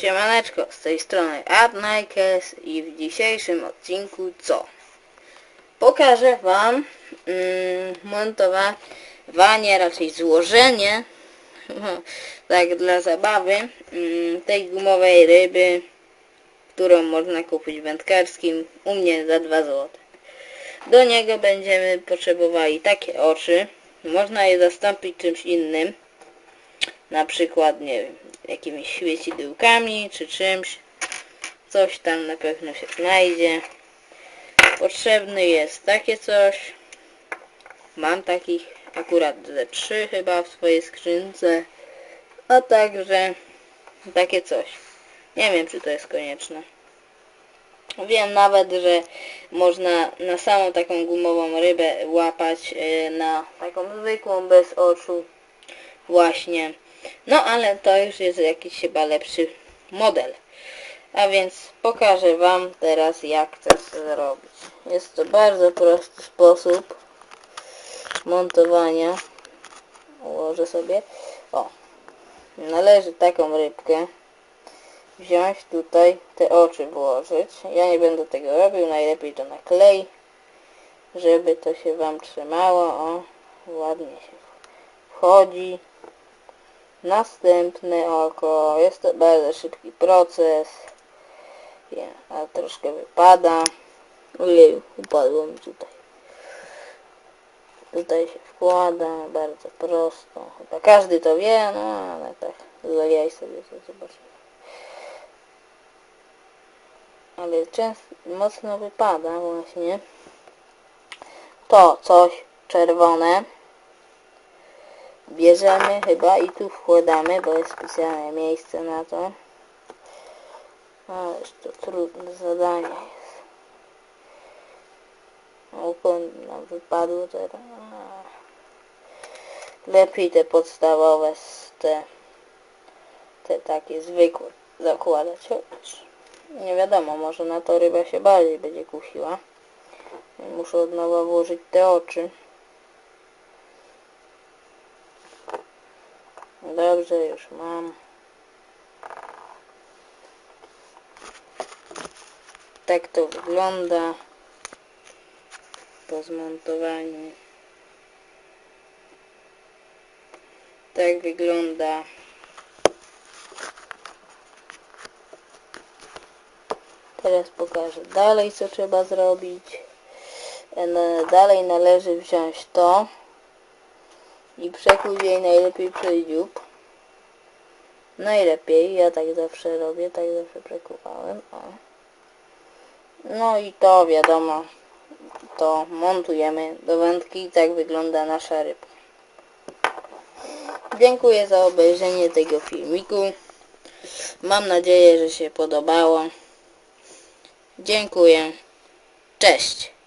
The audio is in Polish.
Siemaneczko, z tej strony Adnikes i w dzisiejszym odcinku co? Pokażę Wam mm, montowanie, raczej złożenie, tak dla zabawy, mm, tej gumowej ryby, którą można kupić w wędkarskim, u mnie za 2 zł. Do niego będziemy potrzebowali takie oczy, można je zastąpić czymś innym, na przykład, nie wiem, jakimiś świecidełkami czy czymś. Coś tam na pewno się znajdzie. Potrzebny jest takie coś. Mam takich akurat ze trzy chyba w swojej skrzynce. A także takie coś. Nie wiem, czy to jest konieczne. Wiem nawet, że można na samą taką gumową rybę łapać e, na taką zwykłą bez oczu. Właśnie. No ale to już jest jakiś chyba lepszy model. A więc pokażę Wam teraz jak to zrobić. Jest to bardzo prosty sposób montowania. Ułożę sobie. O. Należy taką rybkę wziąć tutaj, te oczy włożyć. Ja nie będę tego robił, najlepiej to na klej, żeby to się Wam trzymało. O, ładnie się wchodzi. Następne oko. Jest to bardzo szybki proces. Ja, a troszkę wypada. Ojej, upadło mi tutaj. Tutaj się wkłada, bardzo prosto. Chyba każdy to wie, no ale tak, zajaj sobie to zobaczymy. Ale często, mocno wypada właśnie. To coś czerwone bierzemy chyba i tu wkładamy, bo jest specjalne miejsce na to. Ależ to trudne zadanie jest. Oko nam wypadło teraz. Lepiej te podstawowe, te, te takie zwykłe zakładać. Chociaż nie wiadomo, może na to ryba się bardziej będzie kusiła. Muszę od nowa włożyć te oczy. Dobrze, już mam. Tak to wygląda po zmontowaniu. Tak wygląda Teraz pokażę dalej co trzeba zrobić. E, Dalej należy wziąć to i przekłuć jej najlepiej przez dziób. Najlepiej, ja tak zawsze robię, tak zawsze przekuwałem. O. No i to wiadomo, to montujemy do wędki tak wygląda nasza rybka. Dziękuję za obejrzenie tego filmiku. Mam nadzieję, że się podobało. Dziękuję. Cześć.